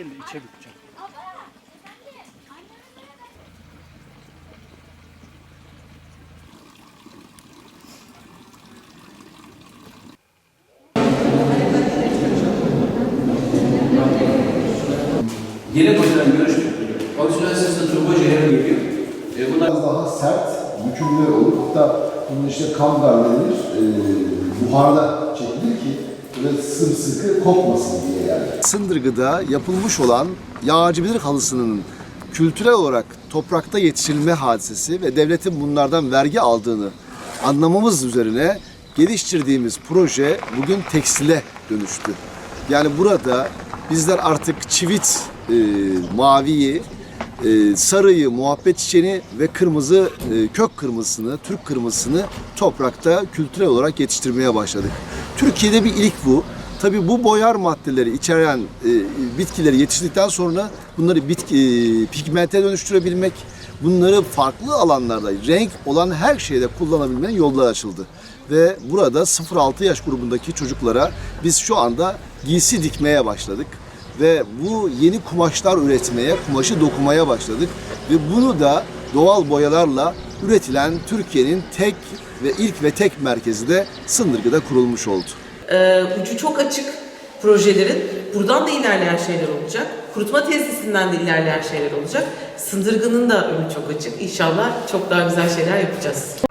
Şimdi içe bükeceğim. Yedek hocadan görüştük. Oksijen sesinde turbo ceyran geliyor. E, bunlar biraz daha sert, bükümlü olur. Hatta bunun işte kamgar denir, e, buharda çekilir ki böyle sımsıkı kopmasın diye yani. Sındırgı'da yapılmış olan yağcıbilir halısının kültürel olarak toprakta yetiştirilme hadisesi ve devletin bunlardan vergi aldığını anlamamız üzerine geliştirdiğimiz proje bugün tekstile dönüştü. Yani burada bizler artık çivit e, maviyi, e, sarıyı, muhabbet çiçeğini ve kırmızı e, kök kırmızısını, Türk kırmızısını toprakta kültürel olarak yetiştirmeye başladık. Türkiye'de bir ilk bu. Tabii bu boyar maddeleri içeren e, bitkileri yetiştirdikten sonra bunları bitki e, pigmente dönüştürebilmek, bunları farklı alanlarda renk olan her şeyde kullanabilmenin yolları açıldı. Ve burada 0-6 yaş grubundaki çocuklara biz şu anda giysi dikmeye başladık ve bu yeni kumaşlar üretmeye, kumaşı dokumaya başladık ve bunu da doğal boyalarla üretilen Türkiye'nin tek ve ilk ve tek merkezi de Sındırgı'da kurulmuş oldu. Ee, ucu çok açık projelerin. Buradan da ilerleyen şeyler olacak. Kurutma tesisinden de ilerleyen şeyler olacak. Sındırgının da önü çok açık. İnşallah çok daha güzel şeyler yapacağız.